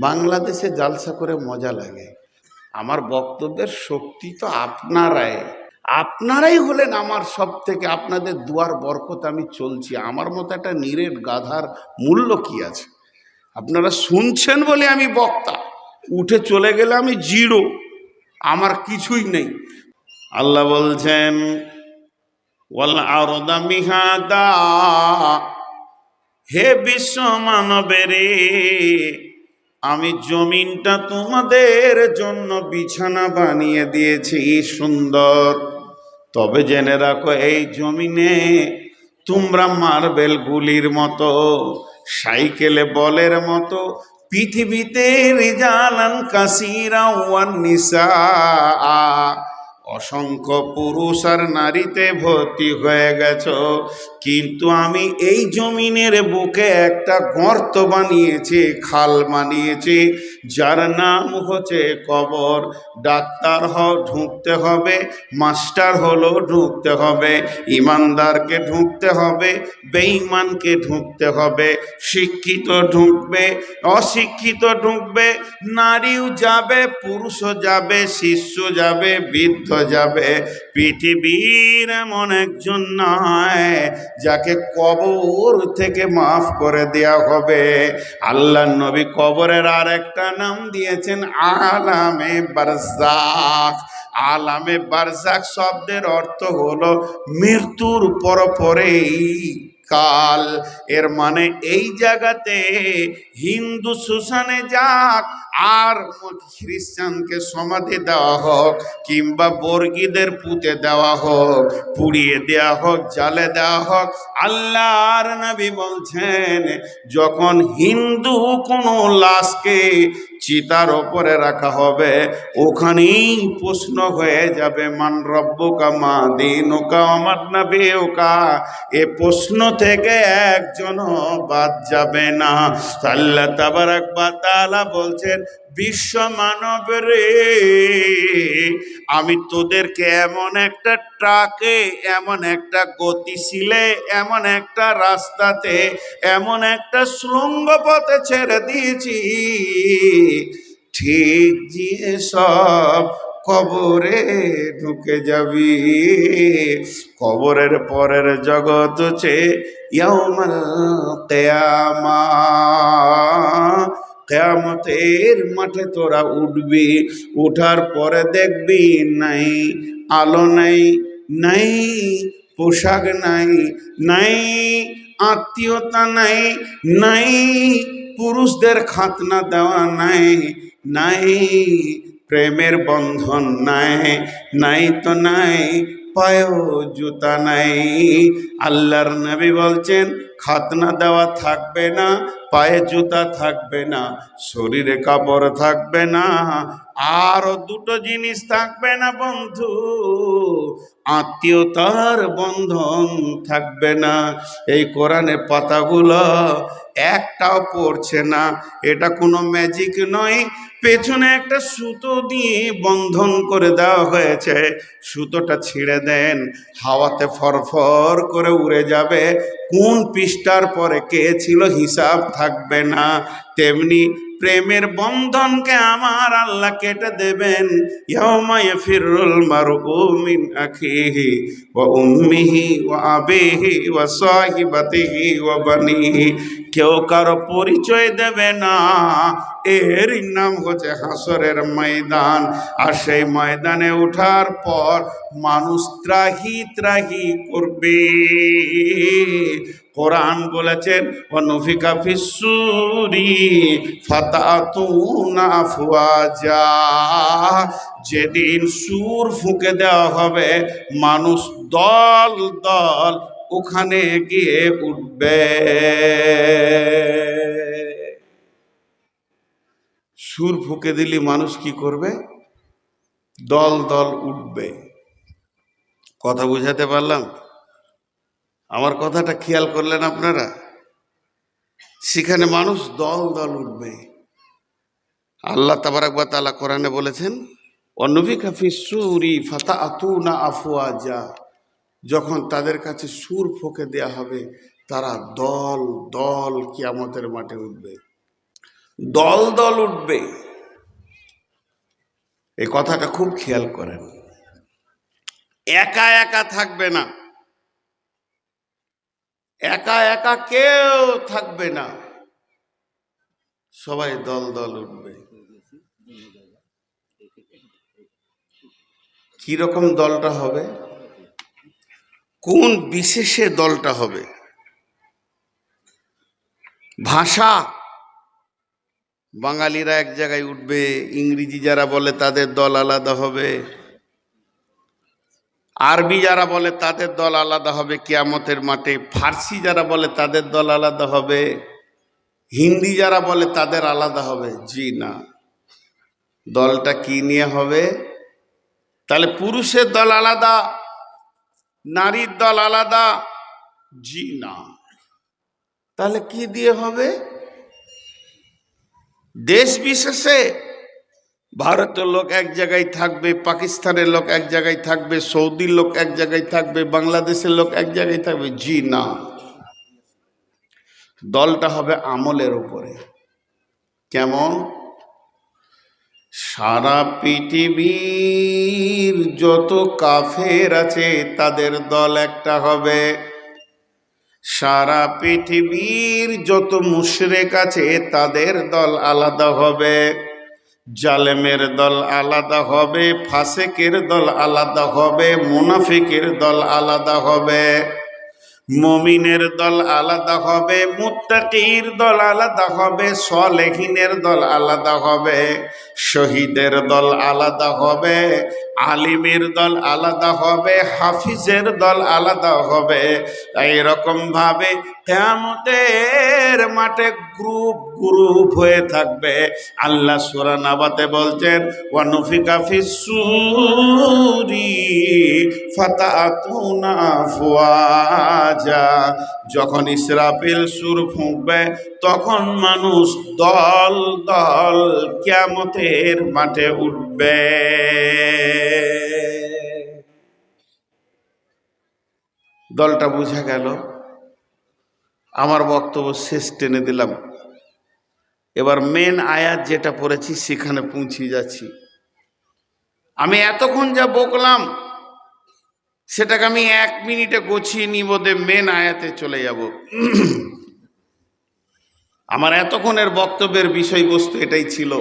বাংলাদেশে জালসা করে মজা লাগে। আমার বক্তব্যের শক্তি তো আপনারাই। আপনারাই হলেন আমার সব থেকে আপনাদের দুয়ার বরকত আমি চলছি। আমার মতো একটা নিরেট গাধার মূল্য কি আছে? আপনারা শুনছেন বলে আমি বক্তা। উঠে চলে গেলে আমি জিরো। আমার কিছুই নেই। আল্লাহ বলছেন হে বিশ্ব মানবেরে আমি জমিনটা তোমাদের জন্য বিছানা বানিয়ে দিয়েছি, সুন্দর। তবে জেনে রাখো, এই জমিনে তোমরা মার্বেল গুলির মতো, সাইকেলে বলের মতো, পৃথিবীতে রিজালান কাসিরা ওয়ান নিসা অসংখ্য পুরুষ আর নারীতে ভর্তি হয়ে গেছ। কিন্তু আমি এই জমিনের বুকে একটা গর্ত বানিয়েছি, খাল বানিয়েছি, যার নাম হচ্ছে কবর। ডাক্তার হ, ঢুকতে হবে, মাস্টার হলো, ঢুকতে হবে। ইমানদারকে ঢুকতে হবে, বেঈমানকে ঢুকতে হবে। শিক্ষিত ঢুকবে, অশিক্ষিত ঢুকবে, নারীও যাবে, পুরুষও যাবে, শিষ্য যাবে, বৃদ্ধ যাবে। পৃথিবীর এমন একজন নয় যাকে কবর থেকে মাফ করে দেয়া হবে। আল্লাহ নবী কবরের আর একটা নাম দিয়েছেন আলামে বারজাক আলামে বারজাক শব্দের অর্থ হলো মৃত্যুর পর পরেই কাল। এর মানে এই জায়গাতে হিন্দু শ্মশানে যাক, আর খ্রিস্টানকে সমাধি দেওয়া হোক, কিংবা বর্গীদের পুঁতে দেওয়া হোক, পুড়িয়ে দেওয়া হোক, জালে দেওয়া হোক, আল্লাহর নবী বলছেন, যখন হিন্দু কোনো লাশকে চিতার ওপরে রাখা হবে, ওখানেই প্রশ্ন হয়ে যাবে, মান রব্বকা মা দিন ওকা আমার বে ওকা এ প্রশ্ন থেকে একজন বাদ যাবে না। আল্লাহ তাবারাক বা তালা বলছেন বিশ্ব মানব রে। আমি তোদেরকে এমন একটা ট্রাকে, এমন একটা গতিশীলে, এমন একটা রাস্তাতে, এমন একটা শৃঙ্গ পথে ছেড়ে দিয়েছি। ঠিক দিয়ে সব কবরে ঢুকে যাবি। কবরের পরের জগৎ হচ্ছে ইয়াউমাল কিয়ামা। কেয়ামতের মাঠে তোরা উঠবি, উঠার পরে দেখবি নাই, আলো নাই নাই, পোশাক নাই নাই, আত্মীয়তা নাই নাই, পুরুষদের খাতনা দেওয়া নাই নাই, প্রেমের বন্ধন নাই নাই তো নাই পায়েও জুতা নাই। আল্লাহর নবী বলছেন, খাতনা দেওয়া থাকবে না, পায়ে জুতা থাকবে না, শরীরে কাপড় থাকবে না, আরও দুটো জিনিস থাকবে না বন্ধু, আত্মীয়তার বন্ধন থাকবে না। এই কোরআনে পাতাগুলো একটাও পড়ছে না, এটা কোনো ম্যাজিক নয় পেছনে একটা সুতো দিয়ে বন্ধন করে দেওয়া হয়েছে। সুতোটা ছিঁড়ে দেন, হাওয়াতে ফরফর করে উড়ে যাবে। কোন পৃষ্ঠার পরে কে ছিল হিসাব থাকবে না। তেমনি প্রেমের বন্ধনকে আমার আল্লাহ কেটে দেবেন। ইয়াউমায় ফিরুল মারু মিন আখিহি ওয়া উম্মিহি সাহিবাতিহি বানিহি। কেউ কারও পরিচয় দেবে না। এর নাম হচ্ছে হাসরের ময়দান। আর সেই ময়দানে ওঠার পর মানুষ ত্রাহি ত্রাহি করবে। কোরআন বলেছেন ও অনুফিকা ফিসুরি ফাতাতুনা যেদিন সুর ফুঁকে দেওয়া হবে, মানুষ দল দল ওখানে গিয়ে উঠবে। সুর ফুঁকে দিলে মানুষ কি করবে? দল দল উঠবে। কথা বুঝাতে পারলাম? আমার কথাটা খেয়াল করলেন আপনারা? সেখানে মানুষ দল দল উঠবে। আল্লাহ তাবারাকবা তালা কোরআনে বলেছেন অনবী কাফি সুরি ফাতা আতু না আফুয়া যা যখন তাদের কাছে সুর ফোকে দেয়া হবে, তারা দল দল কিয়ামতের মাঠে উঠবে। দল দল উঠবে। এই কথাটা খুব খেয়াল করেন। একা একা থাকবে না। একা একা কেউ থাকবে না। সবাই দল দল উঠবে। কি রকম দলটা হবে? কোন বিশেষে দলটা হবে? ভাষা। বাঙালিরা এক জায়গায় উঠবে, ইংরেজি যারা বলে তাদের দল আলাদা হবে। আরবি যারা বলে তাদের দল আলাদা হবে, কিয়ামতের মাঠে। ফার্সি যারা বলে তাদের দল আলাদা হবে। হিন্দি যারা বলে তাদের আলাদা হবে। জি না। দলটা কি নিয়ে হবে? তাহলে পুরুষের দল আলাদা, নারীর দল আলাদা? জি না। তাহলে কি দিয়ে হবে? দেশ বিশেষে ভারতের লোক এক জায়গায় থাকবে, পাকিস্তানের লোক এক জায়গায় থাকবে, সৌদির লোক এক জায়গায় থাকবে, বাংলাদেশের লোক এক জায়গায় থাকবে। জি না। দলটা হবে আমলের উপরে। কেমন? সারা পৃথিবীর যত কাফের আছে, তাদের দল একটা হবে। সারা পৃথিবীর যত মুশরেক আছে, তাদের দল আলাদা হবে। জালেমের দল আলাদা হবে, ফাসেকের দল আলাদা হবে, মুনাফিকের দল আলাদা হবে। মমিনের দল আলাদা হবে, মুত্তাকির দল আলাদা হবে, সলেহিনের দল আলাদা হবে, শহীদের দল আলাদা হবে, আলিমের দল আলাদা হবে, হাফিজের দল আলাদা হবে। এইরকম ভাবে কেমতের মাঠে গ্রুপ গ্রুপ হয়ে থাকবে। আল্লাহ সুরানাবাতে বলছেন, ওয়ানুফিকা ফিসুরি ফাতাতুনা ফুয়াজা। যখন ইসরাফিল সুর ফুঁকবে, তখন মানুষ দল দল কিয়ামতের মাঠে উঠবে। দলটা বোঝা গেল? আমার বক্তব্য শেষ টেনে দিলাম। এবার মেন আয়াত যেটা পড়েছি সেখানে পৌঁছে যাচ্ছি। আমি এতক্ষণ যা বকলাম, সেটাকে আমি এক মিনিটে গুছিয়ে নিব দে মেন আয়াতে চলে যাব। আমার এতক্ষণের বক্তব্যের বিষয়বস্তু এটাই ছিল।